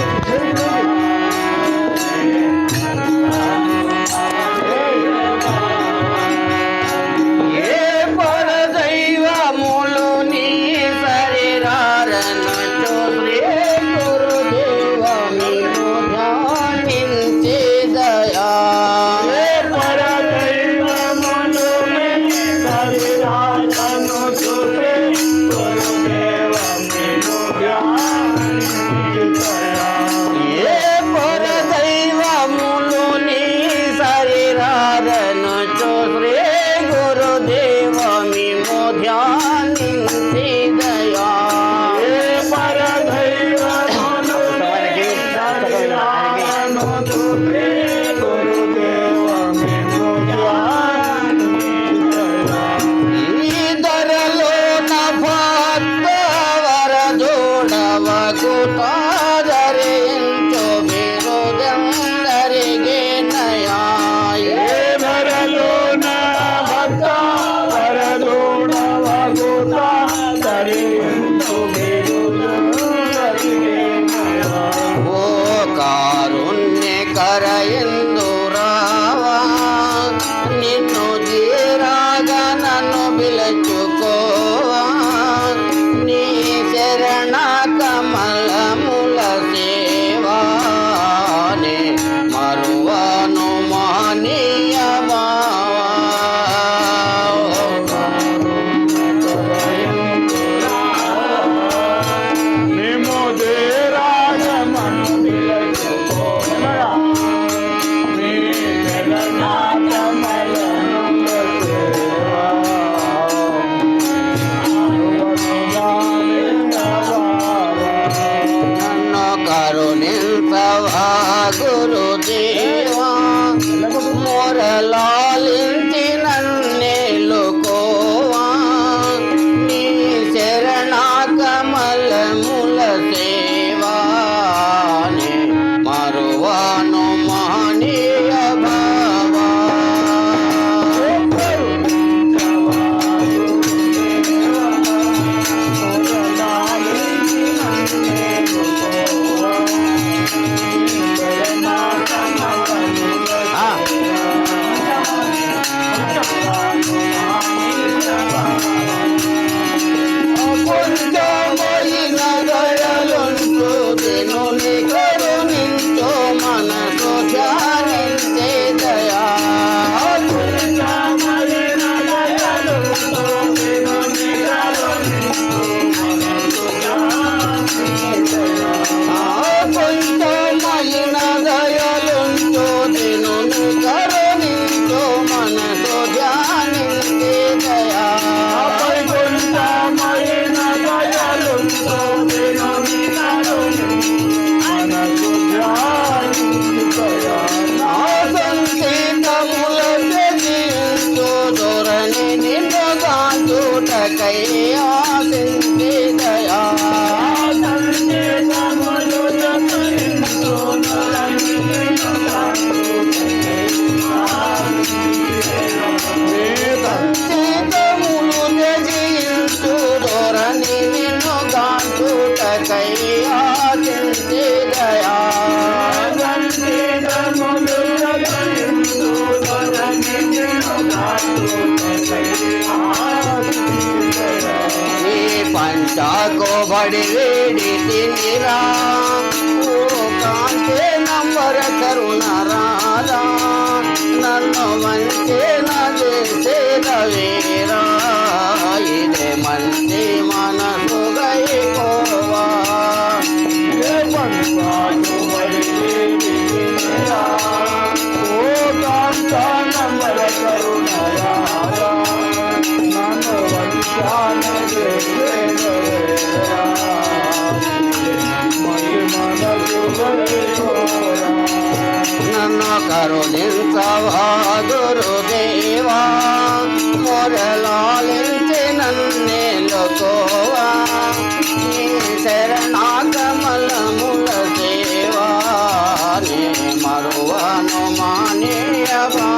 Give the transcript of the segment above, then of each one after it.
Awesome. పంచాకో బడి వేడి తినిరా ఓ కాంతే నంబర కరుణ రాధా ఇదే మంచి మన నన్ను కరుణించవా గురుదేవా మొరలాలించి నన్నేలుకోవా నీ శరణాగమలముల దేవా నీ మరువను మానేయవా.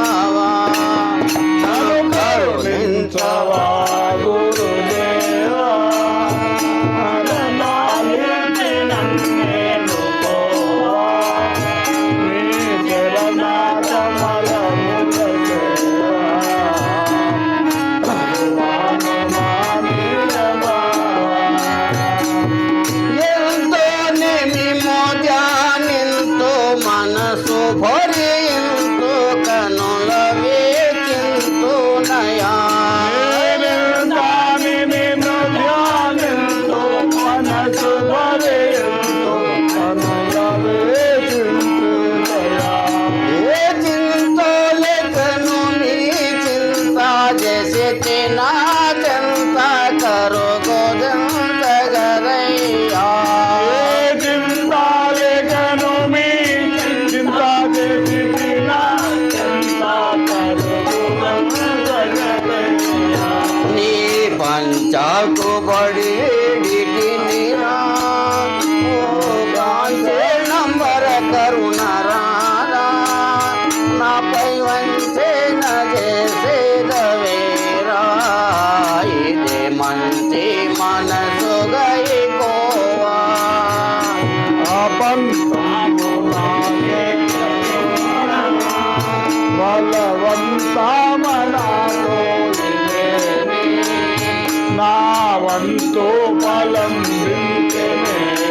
ವಂಚ ಕುಬಡಿ ఫలవంతో ఫలం నన్ను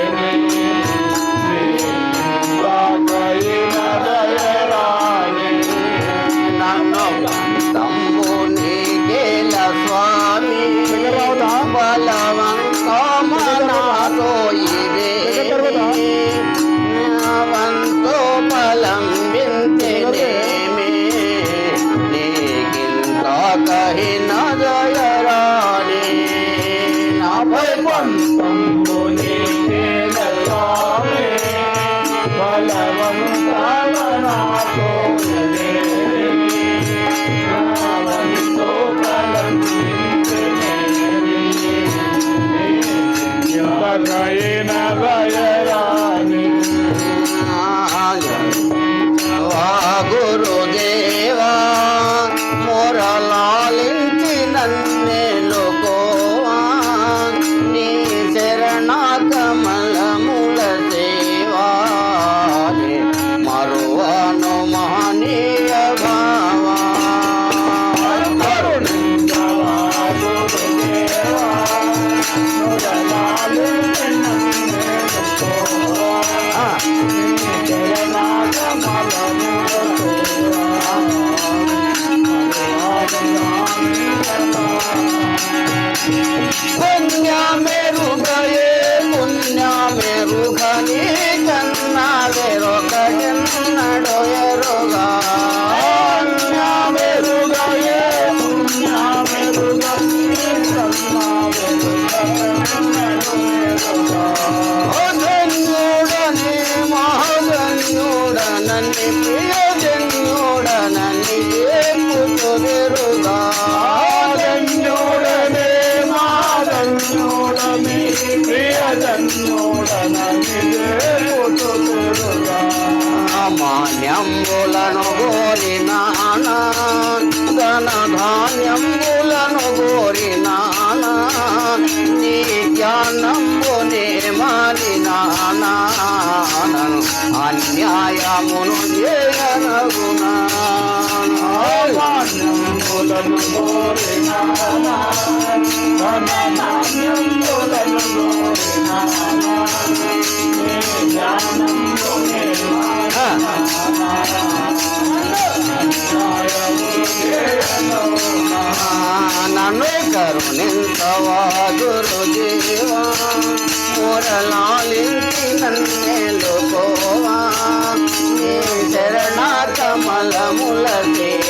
Amsterdam. Calderón. మాన్యంబులను గోరినానా ధన ధాన్యంబులను గోరినానా నీ జ్ఞానంబునే మారినానా అన్యాయమును చేయనగునా మాన్యములను కోరినా ధనమాన్యములను కోరినా నీ జ్ఞానంలోనే నీ శరణ కమలముల దేవా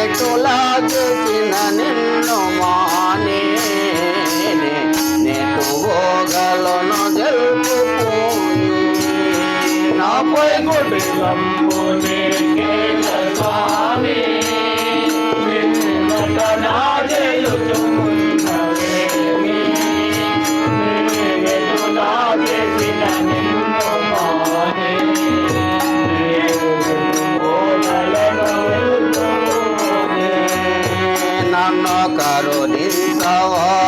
ఇంకెటులా చేసిన నిన్ను మానే. పోగలను నాపై কারও নির্সওয়া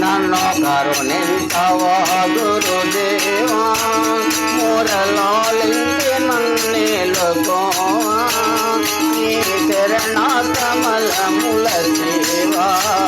నన్ను కరుణించవ గురుదేవా మురళించి నన్నేలుకో నీ శరణ కమలముల శివాని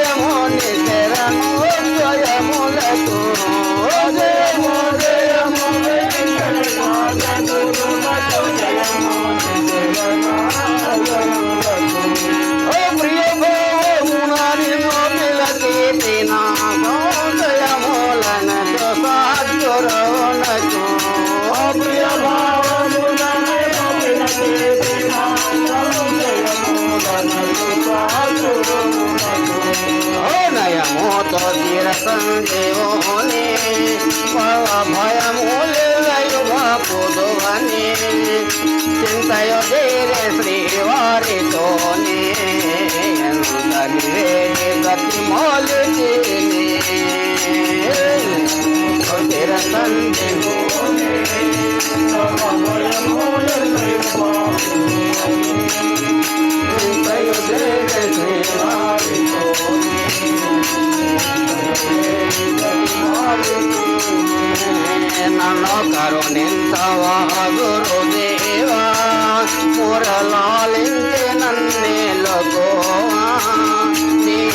પૂજવાની ચિંતાયો ધીરે શ્રી વારી તોને ગતિ મોલતી तेरा तंदे होने तो अमर मोल নানা কারণে মোর লালিন নন্নে লগোয়া।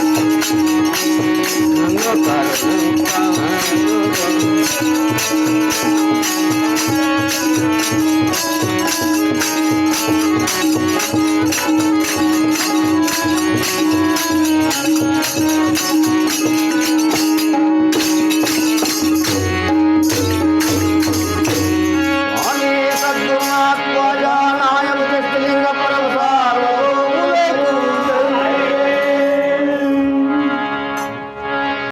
Thank you.